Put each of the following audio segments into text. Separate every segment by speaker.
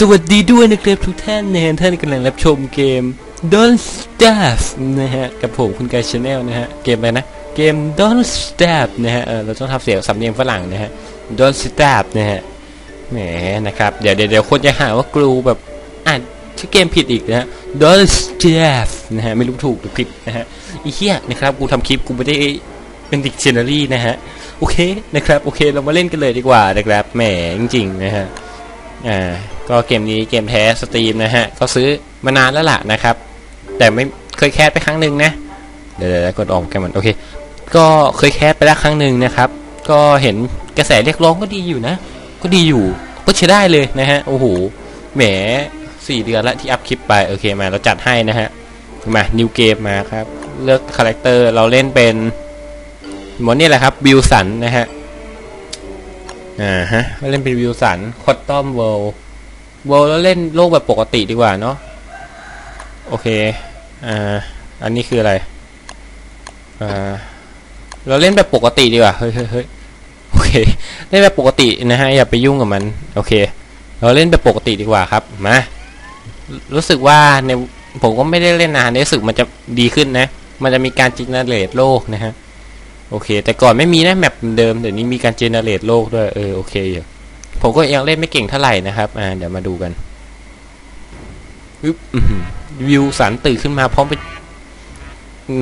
Speaker 1: สวัสดีด้วยนะครับทุกท่านนะฮะท่านกำลังรับชมเกม Don't Starve นะฮะ กับผมคุณกายชาแนลนะฮะ เกมอะไรนะ เกม Don't Starve นะฮะ เออเราต้องทำเสียงสำเนียงฝรั่งนะฮะ Don't Starve นะฮะ แหมนะครับ เดี๋ยวเดี๋ยวเดี๋ยวคนจะหาว่ากรูแบบอ่านชื่อเกมผิดอีกนะฮะ Don't Starve นะฮะ ไม่รู้ถูกหรือผิดนะฮะอีเหี้ยนะครับ กูทำคลิปกูไม่ได้เป็นดิกชันนารีนะฮะ โอเคนะครับ โอเค เรามาเล่นกันเลยดีกว่านะครับ แหมจริงๆนะฮะ อ่าก็เกมนี้เกมแท้สตรีมนะฮะก็ซื้อมานานแล้วล่ะนะครับ แต่ไม่เคยแคสไปครั้งหนึ่งนะ เดี๋ยวเดี๋ยวกดออกแกมันโอเค ก็เคยแคสไปแล้วครั้งหนึ่งนะครับ ก็เห็นกระแสเรียกร้องก็ดีอยู่นะ ก็ดีอยู่ก็ใช้ได้เลยนะฮะโอ้โหแหมสี่เดือนละที่อัพคลิปไปโอเคมาเราจัดให้นะฮะมานิวเกมมาครับ เลือกคาแรคเตอร์เราเล่นเป็นหมดนี่แหละครับบิลสันนะฮะ อ่าฮะเล่นเป็นวิวสันคอตตอมเวิลด์เวิลด์แล้วเล่นโลกแบบปกติดีกว่าเนาะโอเคอ่าอันนี้คืออะไรอ่าเราเล่นแบบปกติดีกว่าเฮ้ยเฮ้ยเฮ้ยโอเคเล่นแบบปกตินะฮะอย่าไปยุ่งกับมันโอเค เราเล่นแบบปกติดีกว่าครับมารู้สึกว่าในผมก็ไม่ได้เล่นนานรู้สึกมันจะดีขึ้นนะ มันจะมีการจินเนเรตโลกนะฮะ โอเค แต่ก่อนไม่มีนะแมปเดิมเดี๋ยวนี้มีการเจเนเรตโลกด้วยเออโอเคอยู่ผมก็ยังเล่นไม่เก่งเท่าไหร่นะครับอ่าเดี๋ยวมาดูกันวิวสันตื่นขึ้นมาพร้อมไป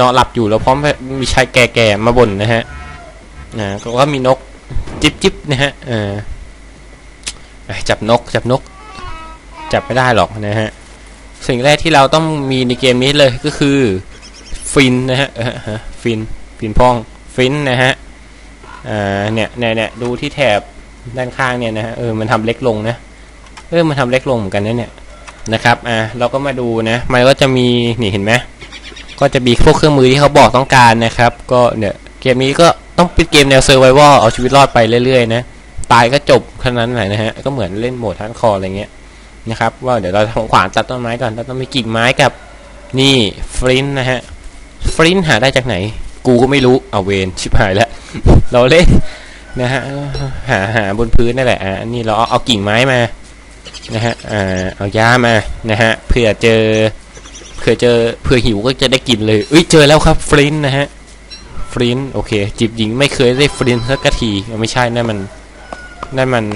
Speaker 1: นอนหลับอยู่แล้วพร้อมมีชายแก่ๆมาบ่นนะฮะอ่าก็มีนกจิบจิบนะฮะอ่าจับนกจับนก จับไม่ได้หรอกนะฮะสิ่งแรกที่เราต้องมีในเกมนี้เลยก็คือ ฟินนะฮะฟินฟินพอง ฟินนะฮะเนี่ยเนี่ยเนี่ยดูที่แถบด้านข้างเนี่ยนะฮะเออมันทำเล็กลงนะเออมันทำเล็กลงเหมือนกันนะเนี่ยนะครับอ่าเราก็มาดูนะมันก็จะมีนี่เห็นไหมก็จะมีพวกเครื่องมือที่เขาบอกต้องการนะครับ ก็เนี่ยเกมนี้ก็ต้องเป็นเกมแนวเซอร์ไววลเอาชีวิตรอดไปเรื่อยๆนะตายก็จบแค่นั้นแหละนะฮะก็เหมือนเล่นโหมดทันคออะไรเงี้ยนะครับว่าเดี๋ยวเราทำขวานตัดต้นไม้ก่อนเราต้องมีกิ่งไม้กับนี่ฟลินนะฮะฟลินหาได้จากไหน กูก็ไม่รู้เอาเวนชิบหายแล้วเราเล่นนะฮะหาหาบนพื้นนั่นแหละอ่านี่เราเอาเอากิ่งไม้มานะฮะอ่าเอาหญ้ามานะฮะเผื่อเจอเผื่อเจอเผื่อหิวก็จะได้กินเลยเอ้ยเจอแล้วครับฟลินนะฮะฟลินโอเค จีบหญิงไม่เคยได้ฟลินสักทีไม่ใช่นั่นมันนั่นมัน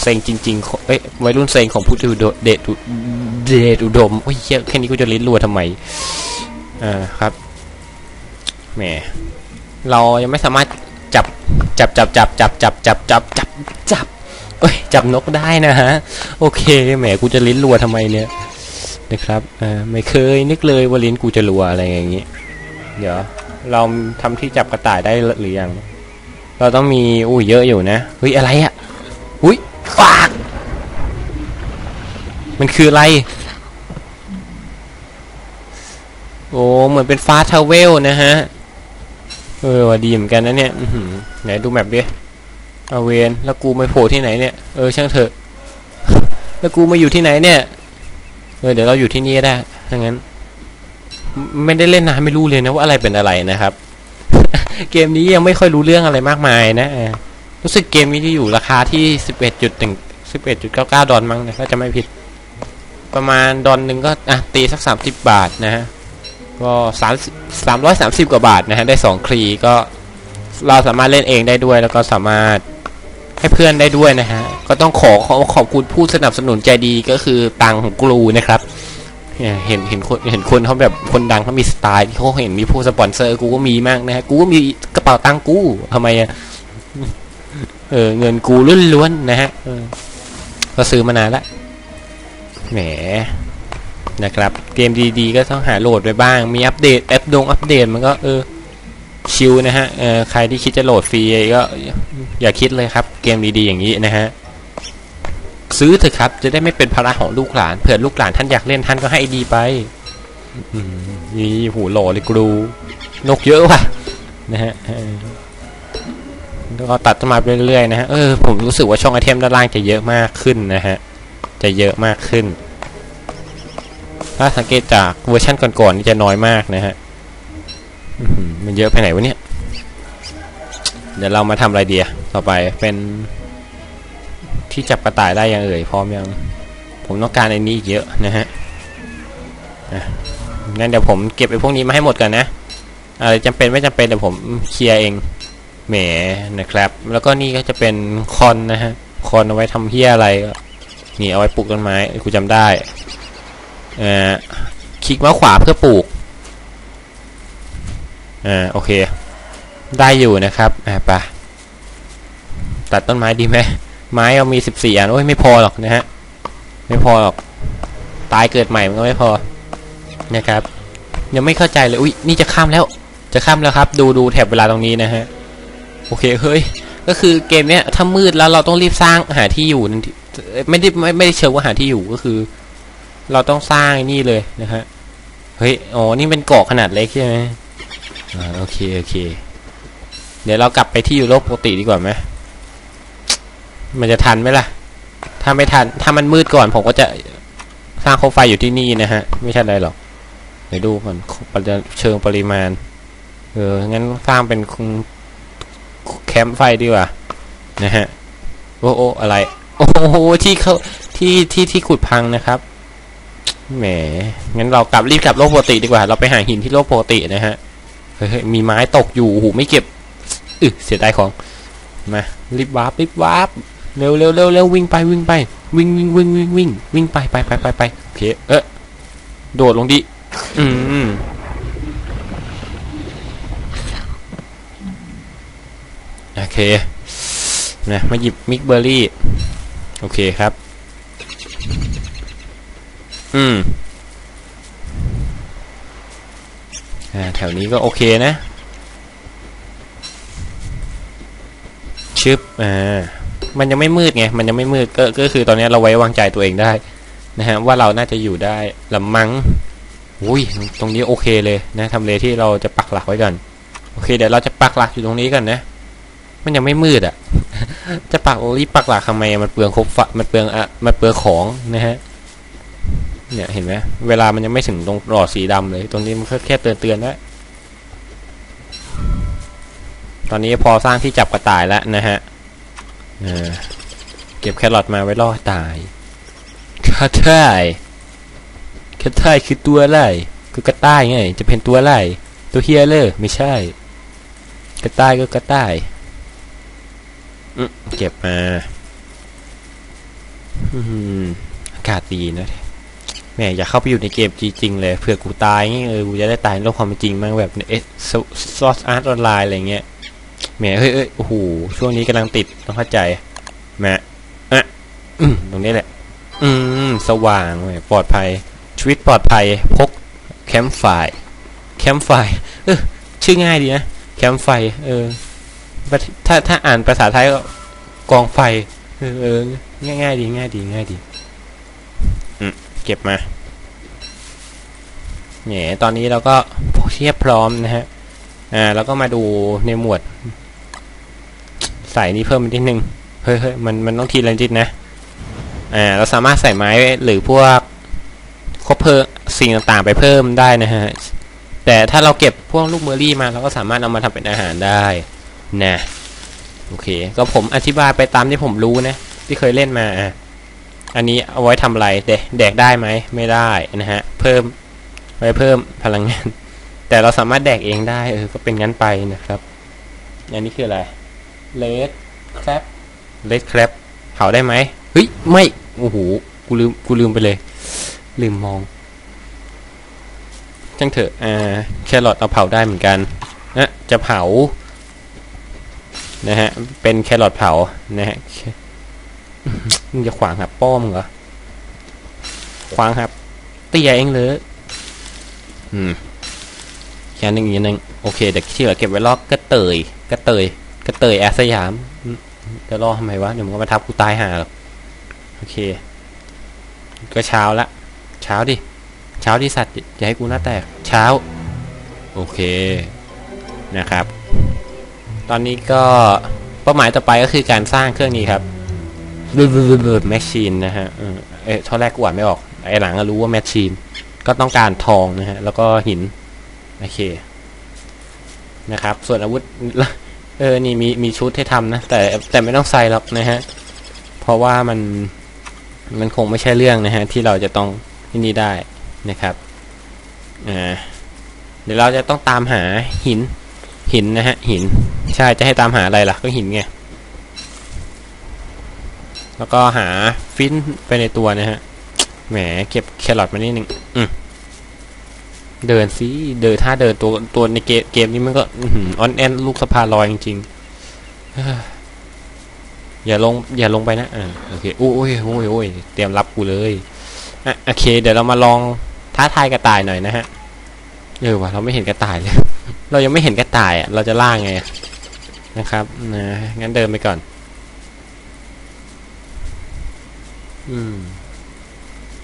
Speaker 1: เซ็งจริงๆเอ้ยวัยรุ่นเซ็งของผู้ดูเดทเดทอุดมโอ้ยแค่นี้กูจะลิ้นรัวทำไมอ่าครับ แหมเรายังไม่สามารถจับจับจับจับจับจับจับจับจับจับเอ้ยจับนกได้นะฮะ โอเคแหมกูจะลิ้นรัวทำไมเนี่ยนะครับอ่าไม่เคยนึกเลยว่าลิ้นกูจะรัวอะไรอย่างงี้ เดี๋ยว เราทำที่จับกระต่ายได้หรือยังเราต้องมีอุ้ยเยอะอยู่นะเฮ้ยอะไรอะอุ้ยฟากมันคืออะไร โอ้เหมือนเป็นฟ้าทาวเวลนะฮะ ออว่าดีเหมือนกันนะเนี่ยไหนดูแมปดิเอาเวนแล้วกูไม่โผล่ที่ไหนเนี่ย เออช่างเถอะ แล้วกูมาอยู่ที่ไหนเนี่ย เออเดี๋ยวเราอยู่ที่นี่ได้ถ้างั้น ไม่ได้เล่นนานไม่รู้เลยนะว่าอะไรเป็นอะไรนะครับ เกมนี้ยังไม่ค่อยรู้เรื่องอะไรมากมายนะรู้สึกเกมนี้ที่อยู่ราคาที่สิบเอ็ดจุดถึงสิบเอ็ดจุดเก้าเก้าดอลมั้งนะถ้าจะไม่ผิด ประมาณดอลหนึ่งก็อะตีสักสามสิบบาทนะฮะ ก็สามสามร้อยสามสิบกว่าบาทนะฮะได้สองคลีก็เราสามารถเล่นเองได้ด้วย แล้วก็สามารถให้เพื่อนได้ด้วยนะฮะ ก็ต้องขอขอขอบคุณผู้สนับสนุนใจดีก็คือตังของกลูนะครับ เห็นเห็นคนเห็นคนเขาแบบคนดังเขามีสไตล์ที่เขาเห็นมีผู้สปอนเซอร์กูก็มีมากนะฮะกูก็มีกระเป๋าตังกูทำไมอะเออเงินกูล้วนๆนะฮะก็ซื้อมานานละแหม นะครับ เกมดีๆ ก็ต้องหาโหลดไว้บ้าง มีอัปเดตแอปดงอัปเดตมันก็เออชิลนะฮะเออใครที่คิดจะโหลดฟรีก็อย่าคิดเลยครับ เกมดีๆอย่างนี้นะฮะซื้อเถอะครับ จะได้ไม่เป็นภาระของลูกหลานเผื่อลูกหลานท่านอยากเล่นท่านก็ให้ดีไปนี่หูหล่อเลยกรูนกเยอะว่ะนะฮะแล้วก็ตัดมาเรื่อยๆนะฮะเออผมรู้สึกว่าช่องไอเทมด้านล่างจะเยอะมากขึ้นนะฮะจะเยอะมากขึ้น ถ้าสังเกตจากเวอร์ชันก่อนๆนี่จะน้อยมากนะฮะมันเยอะไปไหนวะเนี่ย เดี๋ยวเรามาทำอะไรเดียต่อไปเป็น ที่จับกระต่ายได้ยังเอ่ยพร้อมยัง ผมต้องการไอ้นี้อีกเยอะนะฮะอะงั้นเดี๋ยวผมเก็บไอ้พวกนี้มาให้หมดก่อนนะอะไรจำเป็นไม่จำเป็นเดี๋ยวผมเคลียร์เองแหมนะครับ แล้วก็นี่ก็จะเป็นคอนนะฮะคอนเอาไว้ทำเฮียอะไรนี่เอาไว้ปลูกต้นไม้กูจำได้ คลิกเมาส์ขวาเพื่อปลูกอ่าโอเค ได้อยู่นะครับอ่าไปะตัดต้นไม้ดีไหมไม้เรามีสิบสี่อันโอ้ยไม่พอหรอกนะฮะไม่พอหรอกตายเกิดใหม่มันก็ไม่พอนะครับยังไม่เข้าใจเลยอุ้ยนี่จะข้ามแล้ว จะข้ามแล้วครับ ดูดูแถบเวลาตรงนี้นะฮะโอเคเฮ้ยก็คือเกมเนี้ยถ้ามืดแล้วเราต้องรีบสร้างหาที่อยู่ไม่ได้ไม่ไม่ได้เชิงว่าหาที่อยู่ก็คือ เราต้องสร้างนี่เลยนะฮะเฮ้ยอ๋อนี่เป็นเกาะขนาดเล็กใช่ไหมอ่าโอเคโอเค เดี๋ยวเรากลับไปที่อยู่โลกปกติดีกว่าไหมมันจะทันไหมล่ะ ถ้าไม่ทัน ถ้ามันมืดก่อนผมก็จะสร้างโคมไฟอยู่ที่นี่นะฮะ ไม่ใช่อะไรหรอกเดี๋ยวดูก่อนมันจะเชิงปริมาณ เออ งั้นสร้างเป็นแคมป์ไฟดีกว่า นะฮะ โอ้โออะไร โอ้โหที่เขาที่ที่ที่ขุดพังนะครับ แหม งั้นเรากลับรีบกลับโลกปกติดีกว่า เราไปหาหินที่โลกปกตินะฮะ เฮ้ยมีไม้ตกอยู่โอ้โหไม่เก็บอึเสียดายของ มา รีบวาร์ปรีบวาร์ปเร็วเร็วเร็วเร็ววิ่งไปวิ่งไป วิ่งวิ่งวิ่งวิ่งวิ่งวิ่งไปไปไปไปไปโอเค เออโดดลงดิ อืมโอเค นะ มาหยิบมิกเบอร์รี่ โอเคครับ อืมแถวนี้ก็โอเคนะ ชึบอ่ามันยังไม่มืดไง มันยังไม่มืดก็ก็คือตอนนี้เราไว้วางใจตัวเองได้ นะฮะ ว่าเราน่าจะอยู่ได้ละมัง้งอุ้ยตรงนี้โอเคเลยนะทำเลที่เราจะปักหลักไว้ก่อนโอเคเดี๋ยวเราจะปักหลักอยู่ตรงนี้กันนะ มันยังไม่มืดอะ จะปักรีบปักหลักทำไมมันเปลืองครบฝมันเปลืองอะมันเปลืองของนะฮะ เนี่ยเห็นไหมเวลามันยังไม่ถึงตรงหลอดสีดำเลย ตรงนี้มันแค่เตือนเตือนๆแล้วตอนนี้พอสร้างที่จับกระต่ายแล้วนะฮะเเก็บแครอทมาไว้ล่อตายกระต่ายกระต่ายคือตัวอะไรคือกระต่ายไง จะเป็นตัวอะไรตัวเฮียเลยไม่ใช่ กระต่ายก็กระต่ายเก็บมาอืมอากาศดีนะ แม่อยากเข้าไปอยู่ในเกมจริงๆเลยเผื่อกูตายงี้เออกูจะได้ตายในโลกความเป็นจริงบ้างแบบเอ๊ะซอสอาร์ตออนไลน์อะไรเงี้ยแหมเฮ้ยเอ้ยโอ้โหช่วงนี้กำลังติดต้องเข้าใจแหมอะอืมตรงนี้แหละ อืม สว่างเว้ยปลอดภัย ชีวิตปลอดภัย พกแคมป์ไฟแคมป์ไฟเออชื่อง่ายดีนะแคมป์ไฟ เออ ถ้าถ้าอ่านภาษาไทยก็กองไฟ เออง่ายง่ายดีง่ายดีง่ายดี เก็บมาแหมตอนนี้เราก็เทียบพร้อมนะฮะ อ่าแล้วก็มาดูในหมวด ใส่นี้เพิ่มอีกนิดนึงเฮ้ยเฮ้ยมันมันต้องทีละนิดนะ อ่า เราสามารถใส่ไม้หรือพวกคบเพลิงสิ่งต่างๆไปเพิ่มได้นะฮะ แต่ถ้าเราเก็บพวกลูกเมอรี่มาเราก็สามารถเอามาทำเป็นอาหารได้นะ โอเค ก็ผมอธิบายไปตามที่ผมรู้นะ ที่เคยเล่นมาอะ อันนี้เอาไว้ทำอะไรแดกแดกได้ไหมไม่ได้นะฮะเพิ่มไว้เพิ่มพลังงาน แต่เราสามารถแดกเองได้เออก็เป็นงั้นไปนะครับอันนี้คืออะไรเลดแครบเลดแครบเผาได้ไหมเฮ้ยไม่โอ้โหกูลืมกูลืมไปเลย ลืมมองจังเถอะอ่าแครอทเอาเผาได้เหมือนกันนะจะเผานะฮะเป็นแครอทเผานะฮะ มึงจะขวางครับป้อมเหรอ ขวางครับเตี้ยเองเลยอืมแค่นึงอย่างนึงโอเคเดี๋ยวที่เหลือเก็บไว้ลอกกระเตยกระเตยกระเตยแอสยามจะรอทำไมวะเดี๋ยวมันก็มาทับกูตายหาหรอกโอเค ก็เช้าละเช้าดิ เช้าที่สัตว์อย่าให้กูหน้าแตกเช้า โอเคนะครับ ตอนนี้ก็เป้าหมายต่อไปก็คือการสร้างเครื่องนี้ครับ เบิร์ดแมชชีนนะฮะเอ๊ะท่อแรกกูอ่านไม่ออก ไอ้หลังก็รู้ว่าแมชชีน ก็ต้องการทองนะฮะ แล้วก็หิน โอเค นะครับ ส่วนอาวุธ เออ นี่มีมีชุดให้ทำนะ แต่แต่ไม่ต้องใส่หรอกนะฮะ เพราะว่ามันมันคงไม่ใช่เรื่องนะฮะ ที่เราจะต้องที่นี่ได้นะครับ อ่า เดี๋ยวเราจะต้องตามหาหิน หินนะฮะ หิน ใช่ จะให้ตามหาอะไรล่ะ ก็หินไง แล้วก็หาฟินไปในตัวนะฮะ แหมเก็บแครอทมานิดนึงอืมเดินสิเดินถ้าเดินตัวตัวในเกมเกมนี้มันก็ออนแอนลูกสะพานลอยจริงๆอย่าลง อย่าลงไปนะอ่าโอเคโอ้ยโอ้ยโอ้ยเตรียมรับกูเลยอะโอเค เดี๋ยวเรามาลองท้าทายกระต่ายหน่อยนะฮะเออว่ะเราไม่เห็นกระต่ายเลย เรายังไม่เห็นกระต่ายอะเราจะล่าไงนะครับนะงั้นเดินไปก่อน อืม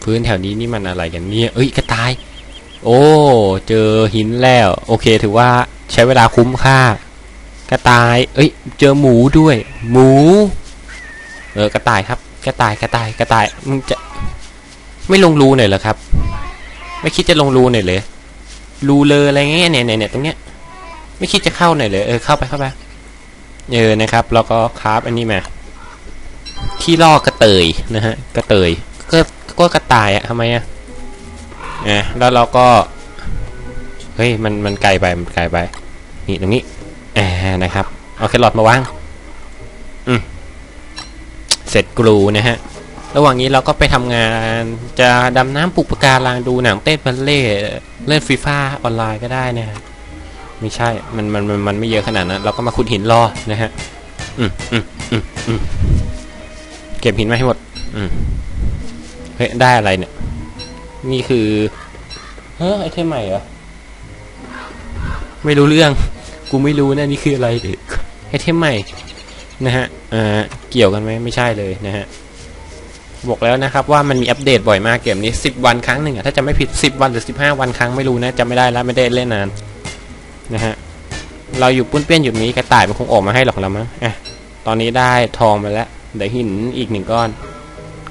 Speaker 1: พื้นแถวนี้นี่มันอะไรกันเนี่ย เอ้ยกระต่าย โอ้ เจอหินแล้ว โอเค ถือว่าใช้เวลาคุ้มค่า กระต่าย เอ้ย เจอหมูด้วย หมู เออกระต่ายครับ กระต่ายกระต่ายกระต่ายมึงจะ ไม่ลงรูหน่อยเหรอครับ ไม่คิดจะลงรูหน่อยเลยรูเลยอะไรเงี้ยเนี่ยเนี่ยเนี่ยตรงเนี้ยไม่คิดจะเข้าหน่อยเลยเออเข้าไปเข้าไปเออนะครับ แล้วก็คราฟอันนี้มา ที่ล่อกระเตยนะฮะกระเตยก็ก็กระต่ายอะทำไมอะอะแล้วเราก็เฮ้ยมันมันไกลไปมันไกลไปนี่ตรงนี้อ่านะครับเอาแครอทมาวางอืมเสร็จกรูนะฮะระหว่างนี้เราก็ไปทำงานจะดำน้ำปลูกปะการังดูหนังเต้นบัลเล่เล่นฟีฟ่าออนไลน์ก็ได้นะฮะไม่ใช่มันมันมันมันไม่เยอะขนาดนั้นเราก็มาขุดหินรอนะฮะอืมอืมอืมอืม เก็บหินมาให้หมด อืมเฮ้ย ได้อะไรเนี่ย นี่คือ เฮ้ยไอเทมใหม่เหรอ ไม่รู้เรื่อง กูไม่รู้นะนี่คืออะไรไอเทมใหม่ นะฮะ อ่า เกี่ยวกันไหมไม่ใช่เลยนะฮะ บอกแล้วนะครับว่ามันมีอัปเดตบ่อยมากเกมนี้ 10 วันครั้งหนึ่งอะถ้าจะไม่ผิด 10 วันหรือ 15 วันครั้งไม่รู้นะจะไม่ได้แล้วไม่ได้เล่นนาน นะฮะ เราอยู่ปุ้นเปี้ยนอยู่นี้กระต่ายมันคงออกมาให้หรอกแล้วมั้งอะตอนนี้ได้ทองมาแล้ว เดี๋ยวหินอีกหนึ่งก้อน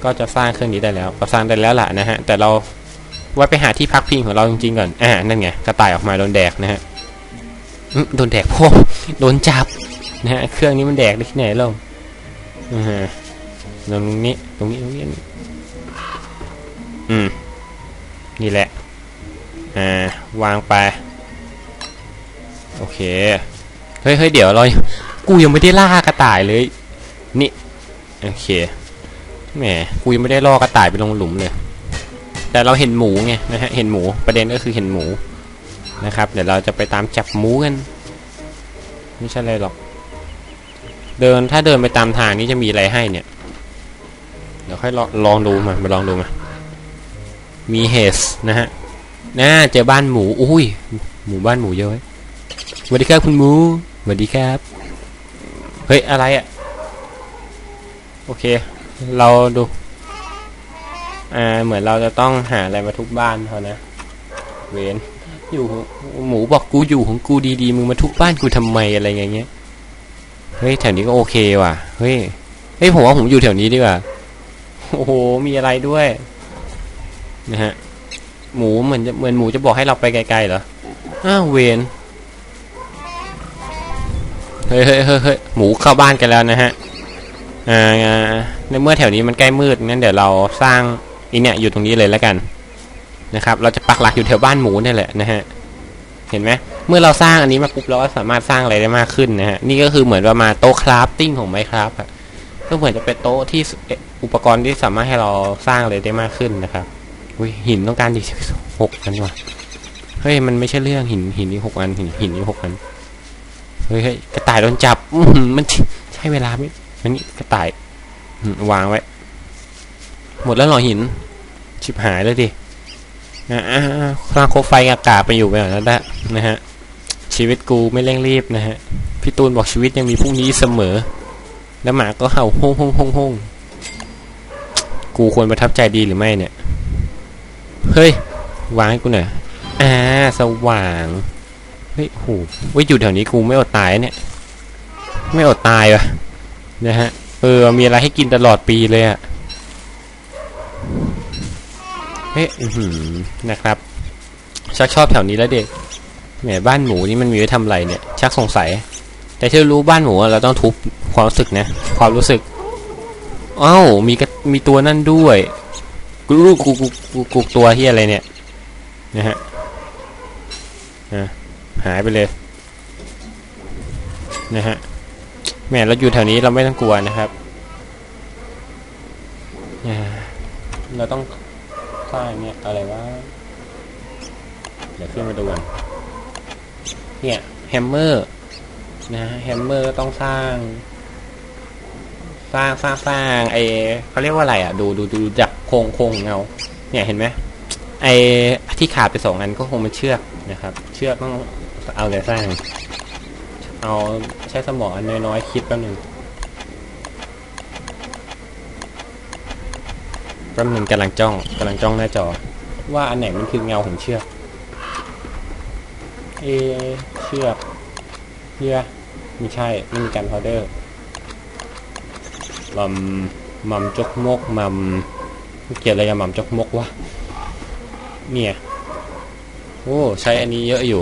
Speaker 1: ก็จะสร้างเครื่องนี้ได้แล้วก็สร้างได้แล้วล่ะนะฮะ แต่เราไว้ไปหาที่พักพิงของเราจริงๆก่อน อ่า นั่นไง กระต่ายออกมาโดนแดกนะฮะโดนแดกพวกโดนจับนะฮะ เครื่องนี้มันแดกได้ที่ไหนเล่าอ่าฮะตรงนี้ ตรงนี้ ตรงนี้ อืม นี่แหละ อ่า วางไป โอเค เฮ้ยเฮ้ยเดี๋ยวเรา กูยังไม่ได้ล่ากระต่ายเลย นี่ โอเคแหมกูยังไม่ได้ล่อกระต่ายไปลงหลุมเลย แต่เราเห็นหมูไงนะฮะเห็นหมูประเด็นก็คือเห็นหมูนะครับ เดี๋ยวเราจะไปตามจับหมูกันไม่ใช่อะไรหรอก เดินถ้าเดินไปตามทางนี้จะมีอะไรให้เนี่ย เดี๋ยวค่อยลองลองดูมามาลองดูมามีเฮสนะฮะน่าเจอบ้านหมูอุ้ยหมู่บ้านหมูเยอะสวัสดีครับคุณหมูสวัสดีครับ เฮ้ยอะไรอะ่ะ โอเค เราดูอ่าเหมือนเราจะต้องหาอะไรมาทุบบ้านเขานะ เวนอยู่หมูบอกกูอยู่ของกูดีๆมึงมาทุบบ้านกูทำไมอะไรอย่างเงี้ยเฮ้ยแถวนี้ก็โอเคว่ะเฮ้ยเฮ้ยผมว่าผมอยู่แถวนี้ดีกว่าโอ้โหมีอะไรด้วยนะฮะหมูเหมือนจะเหมือนหมูจะบอกให้เราไปไกลๆเหรออ้าวเวนเฮ้ยเฮ้ยเฮ้ยเฮ้ยหมูเข้าบ้านกันแล้วนะฮะ ในเมื่อแถวนี้มันใกล้มืดงั้นเดี๋ยวเราสร้างอีเนี่ยอยู่ตรงนี้เลยแล้วกันนะครับ เราจะปักหลักอยู่แถวบ้านหมูนี่แหละนะฮะเห็นไหมเมื่อเราสร้างอันนี้มาปุ๊บเราก็สามารถสร้างอะไรได้มากขึ้นนะฮะนี่ก็คือเหมือนประมาณโต๊ะคราฟติ้งของไมครับอะก็เหมือนจะเป็นโต๊ะที่อุปกรณ์ที่สามารถให้เราสร้างอะไรได้มากขึ้นนะครับหินต้องการอีกหกอันว่ะเฮ้ยมันไม่ใช่เรื่องหินหินนี่หกอันหินหินนี่หกอันเฮ้ยเฮ้ยกระต่ายโดนจับมันใช้เวลาไหม มันนี่กระต่ายวางไว้ หมดแล้วหรอหิน ชิบหายเลยดิอ่าคลางโคไฟอากาศไปอยู่ไปหน่อยแล้วนะฮะ ชีวิตกูไม่เร่งรีบนะฮะ พี่ตูนบอกชีวิตยังมีพรุ่งนี้เสมอ แล้วหมาก็เห่าห้องห้องห้องห้องกูควรประทับใจดีหรือไม่เนี่ย เฮ้ย วางให้กูหน่อยอ่าสว่าง เฮ้ยโหว่าอยู่แถวนี้กูไม่อดตายเนี่ย ไม่อดตายวะ นะฮะ เออ มีอะไรให้กินตลอดปีเลยอะเฮ้ยนะครับ ชักชอบแถวนี้แล้วเด็กแหมบ้านหมูนี่มันมีไว้ทำไรเนี่ย ชักสงสัย แต่ที่รู้บ้านหมูเราต้องทุบความรู้สึกนะ ความรู้สึกอ้าวมีกระมีตัวนั่นด้วยกูรู้กูกูกูกูตัวเฮียอะไรเนี่ยนะฮะหายไปเลยนะฮะ แหม่เราอยู่แถวนี้เราไม่ต้องกลัวนะครับอ่าเราต้องสร้างเนี่ยอะไรวะเดี๋ยวขึ้นมาดูกันเนี่ยแฮมเมอร์นะฮะแฮมเมอร์ก็ต้องสร้าง สร้างสร้างสร้างไอเขาเรียกว่าอะไรอะ ดูดูดูจากโครงโครงเงา เนี่ยเห็นไหมไอที่ขาดไปสองอันก็คงเป็นเชือกนะครับ เชือกต้องเอาเลยสร้าง เอาใช้สมองอันน้อยๆคิดแป๊บหนึงแป๊บหนึงกำลังจ้องกำลังจ้องหน้าจอ ว่าอันไหนมันคือเงาของเชือกเอเชือกเชือกไม่ใช่ไม่มีการพาวเดอร์มัมมัมจกมกมัมเกี่ยวอะไรกับมัมจกมกวะเนี่ยโอ้ใช้อันนี้เยอะอยู่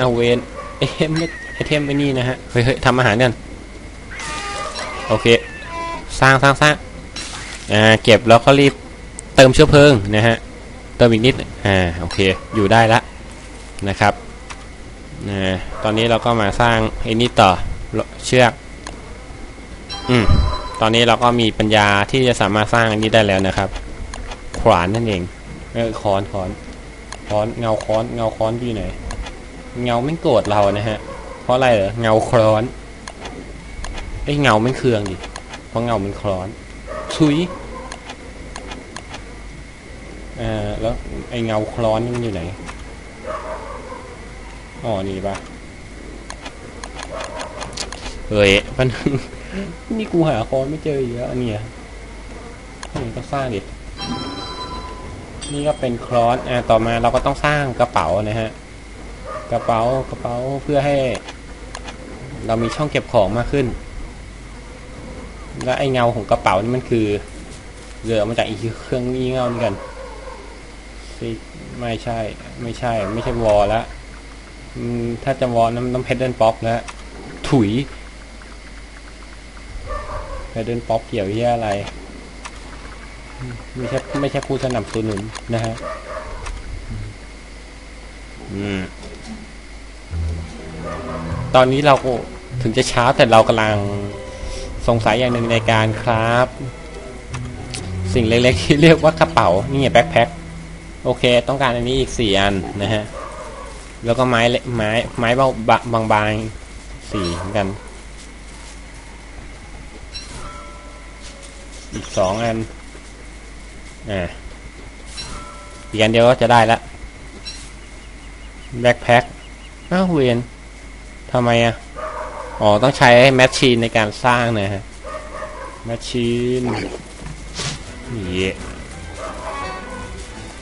Speaker 1: เอาเวนเอเทมไอเทมไปนี่นะฮะเฮ้ยเฮ้ยทำอาหารกันโอเค สร้างสร้างสร้างอ่าเก็บแล้วก็รีบเติมเชื้อเพลิงนะฮะ เติมอีกนิด อ่า โอเค อยู่ได้ละนะครับนะตอนนี้เราก็มาสร้างไอ้นี่ต่อเชือก อืม ตอนนี้เราก็มีปัญญาที่จะสามารถสร้างอันนี้ได้แล้วนะครับ ขวานนั่นเอง เออค้อนค้อนค้อนเงาค้อนเงาค้อนอยู่ไหน เงาไม่โกรธเรานะฮะ เพราะอะไรเหรอเงาคร้อนไอ้ยเงาไม่เคืองดิเพราะเงามันคร้อนชุยเอ่อแล้วไอ้เงาคร้อนมันอยู่ไหนอ๋อนี่ปะเฮ้ยมันนี่กูหาคอนไม่เจออีกแล้วอันเนี่ยนี่ก็สร้างดินี่ก็เป็นคลอสอ่าต่อมาเราก็ต้องสร้างกระเป๋านะฮะ กระเป๋ากระเป๋าเพื่อให้ เรามีช่องเก็บของมากขึ้น แล้วไอเงาของกระเป๋านี่มันคือเรือมาจากอีกเครื่องนี้เงาเหมือนกันไม่ใช่ ไม่ใช่ ไม่ใช่วอลล้วอืมถ้าจะวอลนั้นมันต้องเพดเดิลป๊อปแล้วถุยไปเดินป๊อปเกี่ยวที่อะไร ไม่ใช่ไม่ใช่ผู้สนับสนุนนะฮะ อืม ตอนนี้เราก็ถึงจะเช้าแต่เรากำลังสงสัยอย่างหนึ่งในการครับ สิ่งเล็กๆที่เรียกว่ากระเป๋า นี่ไงแบ็คแพ็คโอเค ต้องการอันนี้อีกสี่อันนะฮะ แล้วก็ไม้เล็กไม้ไม้เบาบางๆสี่เหมือนกัน อีกสองอัน อ่าอีกอันเดียวก็จะได้ละแบ็คแพ็คอ้าวเวน ทำไมอะ อ๋อ ต้องใช้แมชชีนในการสร้างนะฮะ แมชชีนนี่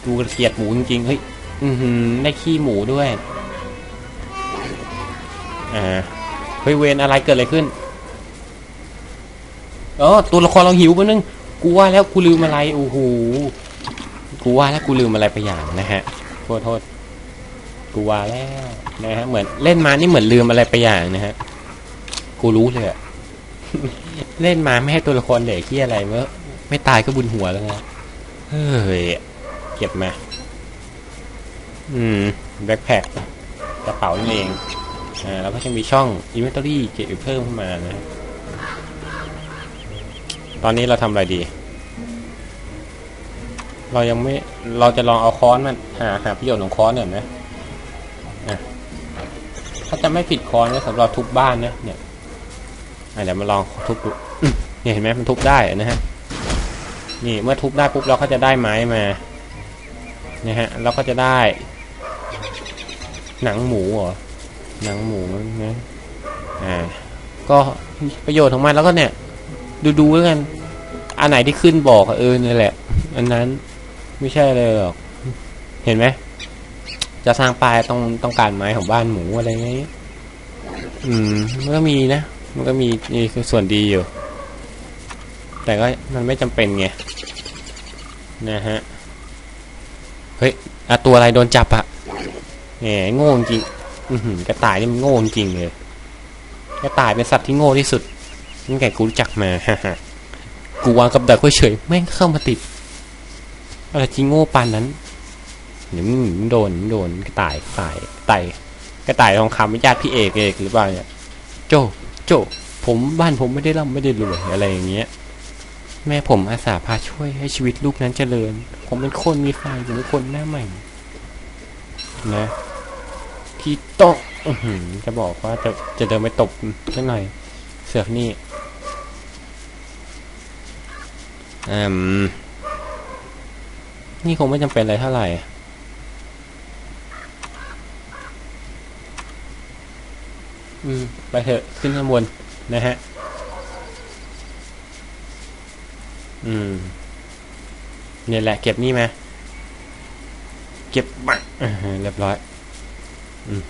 Speaker 1: ดูกระเกียดหมูจริงๆเฮ้ย อือหือ ได้ขี้หมูด้วย อ่า เฮ้ยเวนอะไรเกิดอะไรขึ้นเออตัวละครเราหิวไปนึง กูว่าแล้วกูลืมอะไร โอ้โห กูว่าแล้วกูลืมอะไรไปอย่างนะฮะโทษโทษ กูวาแล้วนะฮะเหมือนเล่นมานี่เหมือนลืมอะไรไปอย่างนะฮะกูรู้เลยอะเล่นมาไม่ให้ตัวละครเด็กที่อะไรเมื่อไม่ตายก็บุญหัวแล้วนะเฮ้ยเก็บมา อืมแบ็คแพคกระเป๋านั่นเองอ่าแล้วก็จะมีช่อง inventory เก็บเพิ่มขึ้นมานะตอนนี้เราทำอะไรดี เรายังไม่เราจะลองเอาค้อนมันหาหาประโยชน์ของค้อนหน่อยนะ ถ้าจะไม่ผิดคอนนี่ยสำหรับทุบบ้านนะเนี่ยเดี๋ยวมาลองทุบดูเนี่ยเห็นไหมมันทุบได้นะฮะนี่เมื่อทุบได้ปุ๊บเราก็จะได้ไม้มานะฮะเราก็จะได้ หนังหมูเหรอหนังหมูนะอ่าก็ประโยชน์ของมันแล้วก็เนี่ย ดูดูแล้วกันอันไหนที่ขึ้นบอกเออนี่แหละ อันนั้นไม่ใช่เลยหรอก เห็นไหม จะสร้างปลายต้องต้องการไม้ของบ้านหมูอะไรเงี้ยอืม มันก็มีนะ มันก็มีนี่คือส่วนดีอยู่ แต่ก็มันไม่จำเป็นไง นะฮะ เฮ้ยอะตัวอะไรโดนจับอะแหมโง่จริง อือหือกระต่ายนี่มันโง่จริงเลย กระต่ายเป็นสัตว์ที่โง่ที่สุดตั้งแต่กูรู้จักมาฮ่าฮ่ากูวางกับดักไว้เฉยแม่งเข้ามาติดอะไรจริงโง่ปานนั้น เดี๋ยวมึงมึงโดนโดนกระต่ายกระต่ายกระต่ายกระต่ายทองคำญาติพี่เอกเอกหรือเปล่าเนี่ย โจโจผมบ้านผมไม่ได้ร่ำไม่ได้รวยอะไรอย่างเงี้ย แม่ผมอาสาพาช่วยให้ชีวิตลูกนั้นเจริญ ผมเป็นคนมีไฟผมเป็นคนหน้าใหม่นะที่ต้องจะบอกว่าจะจะเดินไปตบสักหน่อย เสือกนี่อืมนี่คงไม่จำเป็นอะไรเท่าไหร่ อืม ไปเถอะขึ้นข้างบนนะฮะ อืม เนี่ยแหละ เก็บนี่มา เก็บมาเรียบร้อย อืม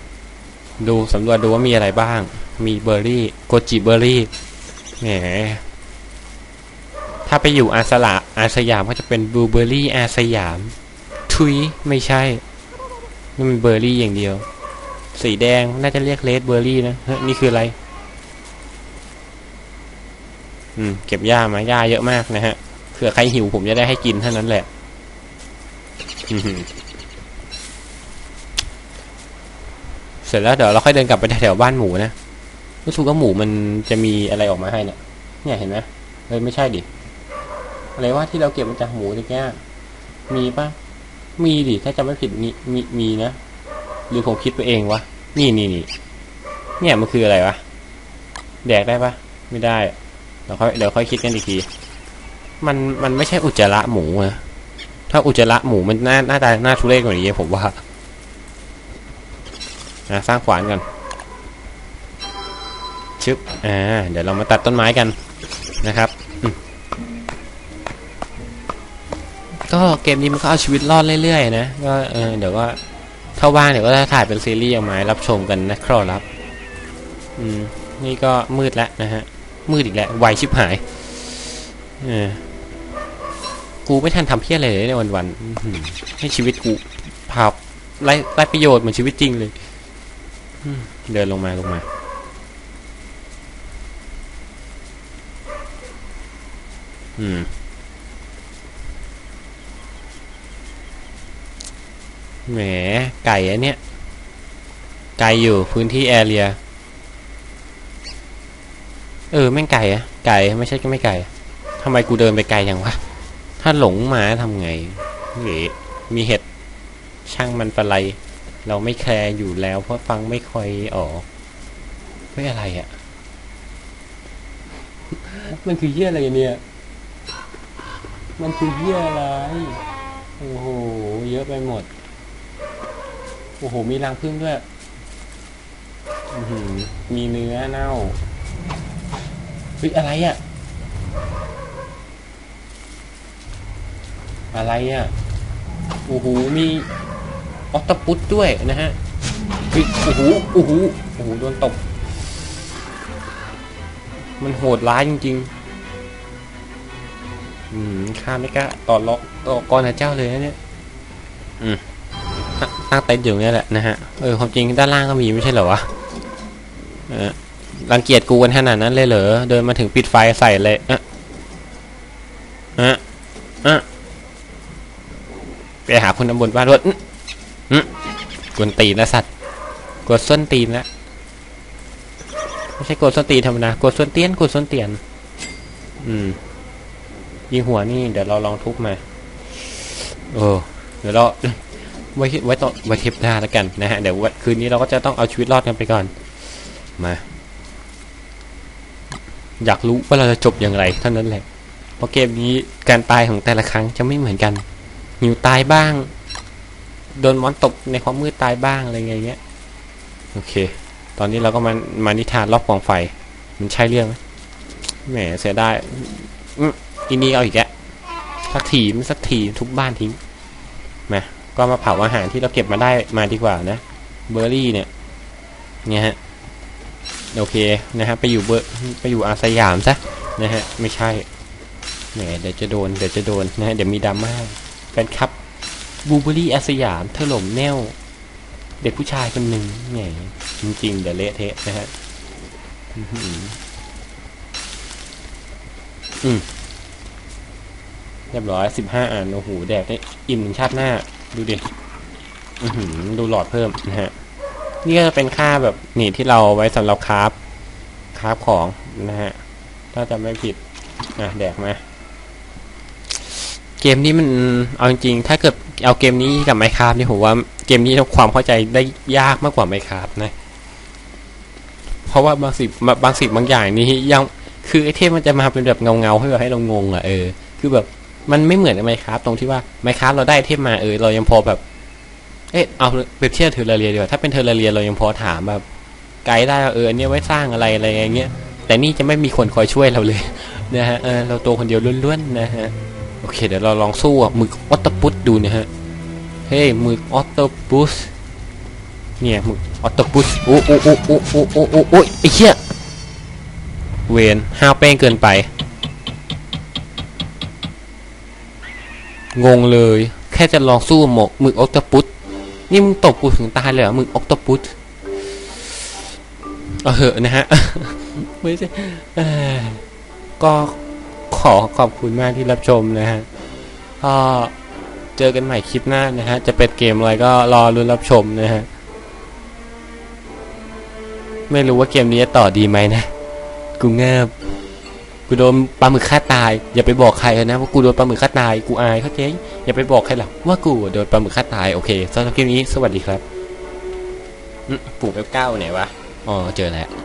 Speaker 1: ดูสำรวจดูว่ามีอะไรบ้าง มีเบอร์รี่ โกจิเบอร์รี่ แหม ถ้าไปอยู่อาสละอาสยามก็จะเป็นบลูเบอร์รี่อาสยาม ทุยไม่ใช่นี่มันเบอร์รี่อย่างเดียว สีแดง น่าจะเรียกเลดเบอร์รี่นะนี่คืออะไร อืม เก็บหญ้ามาหญ้าเยอะมากนะฮะเผื่อใครหิวผมจะได้ให้กินเท่านั้นแหละอืเสร็จแล้วเดี๋ยวเราค่อยเดินกลับไปแถวบ้านหมูนะรู้สึกว่าหมูมันจะมีอะไรออกมาให้เนี่ย เนี่ยเห็นไหมเฮ้ยไม่ใช่ดิอะไรว่าที่เราเก็บมาจากหมูตะแกมีปะมีดิถ้าจำไม่ผิดมีมีมีนะ หรือผมคิดไปเองวะ นี่นี่นี่เนี่ยมันคืออะไรวะ แดกได้ปะไม่ได้ เดี๋ยวค่อยเดี๋ยวค่อยคิดกันอีกที มันมันไม่ใช่อุจจาระหมูนะ ถ้าอุจจาระหมูมันน่าหน้าตาหน้าทุเรศกว่านี้ผมว่านะสร้างขวานกันชึบอ่า เดี๋ยวเรามาตัดต้นไม้กันนะครับก็เกมนี้มันก็เอาชีวิตรอดเรื่อยๆนะ ก็เออเดี๋ยวก็ ถ้าว่างเดี๋ยวก็จะถ่ายเป็นซีรีส์ออกมาให้รับชมกันนะครับอืมนี่ก็มืดแล้วนะฮะ มืดอีกแล้วไวชิบหายเออกูไม่ทันทำเพี้ยอะไรเลยในวันๆอื้อหือให้ชีวิตกูพาไร้ไร้ประโยชน์เหมือนชีวิตจริงเลยเดินลงมาลงมาอืม แหมไก่อันเนี้ยไก่อยู่พื้นที่แอเรีย เออแม่งไก่อะไก่ไม่ใช่ก็ไม่ไก่ทำไมกูเดินไปไกลอย่างวะ ถ้าหลงมาทำไงเอ๋มีเห็ดช่างมันปะไร เราไม่แคร์อยู่แล้ว เพราะฟังไม่ค่อยออกเฮ้ยอะไรอะ่ะ มันคือเหี้ยอะไรเนี่ย มันคือเหี้ยอะไร โอ้โห เยอะไปหมด โอ้โห มีรังผึ้งด้วยมีเนื้อเน่าเฮ้ยอะไรอะ่ะ อะไรอะ่ะ โอ้โห มีออตปุตด้วยนะฮะเฮ้ยโอ้โห โอ้โห โอ้โห โดนตบ มันโหดร้ายจริงๆ อืมข้าไม่กล้าต่อเลาะต่อกรนะเจ้าเลยนะเนี่ย อืม ตั้งเต็นท์อยู่เนี่ยแหละนะฮะ เออความจริงด้านล่างก็มีไม่ใช่เหรอวะเออรังเกียจกูกันขนาดนั้นเลยเหรอ เดินมาถึงปิดไฟใส่เลยอะอะอะไปหาคนตำบลบ้านรถกวนตีนะสัตว์กดส้นตีนละไม่ใช่กดส้นตีนธรรมดากดส้นเตี้ยนกดส้นเตียน อืมยิงหัวนี่เดี๋ยวเราลองทุบมา โอ้เดี๋ยวเรา ไว้ไว้ต่อไว้เทปหน้าแล้วกันนะฮะเดี๋ยววันคืนนี้เราก็จะต้องเอาชีวิตรอดกันไปก่อนมาอยากรู้ว่าเราจะจบอย่างไรเท่านั้นแหละเพราะเกมนี้การตายของแต่ละครั้งจะไม่เหมือนกันหิวตายบ้าง โดนมอนตบในความมืดตายบ้างอะไรเงี้ยโอเค ตอนนี้เราก็มามานิทานรอบกองไฟ มันใช่เรื่องไหมแหมเสียไดายอืมอีนี่เอาอีกแกสักทีมสักทีทุบบ้านทิ้งมา ก็มาเผาอาหารที่เราเก็บมาได้มาดีกว่านะเบอร์รี่เนี่ยเนี่ยฮะโอเคนะฮะไปอยู่เบอร์ไปอยู่อาสยามซะนะฮะไม่ใช่แหมเดี๋ยวจะโดนเดี๋ยวจะโดนนะฮะเดี๋ยวมีดราม่าแฟนคลับบูเบอรี่อาสยามถล่มแนวเด็กผู้ชายคนหนึ่งแหมจริงๆเดี๋ยวเละเทะนะฮะอือหืออืมเรียบร้อยสิบห้าอันโอ้โหแดกได้อิ่มถึงชาติหน้า ดูดิดูหลอดเพิ่มนะฮะ นี่ก็จะเป็นค่าแบบนี่ที่เราไว้สำหรับคราฟคราฟของนะฮะ ถ้าจะไม่ผิดอะแดกมาเกมนี้มันเอาจริงๆถ้าเกิดเอาเกมนี้กับไมค r a f t นี่ผมว่าเกมนี้ความเข้าใจได้ยากมากกว่าไมค r a f t นะเพราะว่าบางสิ่งบางสิ่งบางอย่างนี่ยังคือไอเทมมันจะมาเป็นแบบเงาเงาๆให้แบบให้เรางงอะเออ คือแบบ มันไม่เหมือนไมครับตรงที่ว่าไมครับเราได้เทพมาเออเรายังพอแบบ เอ๊ะเอาเปรียบเทียบเทอร์เรียดีกว่าถ้าเป็นเทอร์เรียเรายังพอถามแบบไกด์ได้เอออันนี้ไว้สร้างอะไรอะไรอย่างเงี้ยแต่นี่จะไม่มีคนคอยช่วยเราเลยนะฮะเออเราตัวคนเดียวล้วนๆนะฮะโอเคเดี๋ยวเราลองสู้อะมือออตเตอร์พุตดูนะฮะเฮ้ยมือออตเตอร์พุสเนี่ยมือออตเตอร์พุสโอ้โอ้โอ้โอ้โอ้โอ้โอ้ไอ้เหี้ยเวนห้าวเป้งเกินไป งงเลย แค่จะลองสู้หมกหมึกออกตโตปุสนี่มึงตบกูถึงตายเลยเหรอหมึกออกตโตปุสเอาเหอะนะฮะไม่ใช่ก็ขอขอบคุณมากที่รับชมนะฮะก็เจอกันใหม่คลิปหน้านะฮะ จะเป็นเกมอะไรก็รอรุ้นรับชมนะฮะ ไม่รู้ว่าเกมนี้จะต่อดีไหมนะกูเงีบ กูโดนปลาหมึกฆ่าตาย อย่าไปบอกใครนะว่ากูโดนปลาหมึกฆ่าตาย กูอายเขาเจ๊งอย่าไปบอกใครหรอกว่ากูโดนปลาหมึกฆ่าตาย โอเคสำหรับคลิปนี้ สวัสดีครับอืมปู่เว็บเก้าไหนวะ อ๋อ เจอแล้ว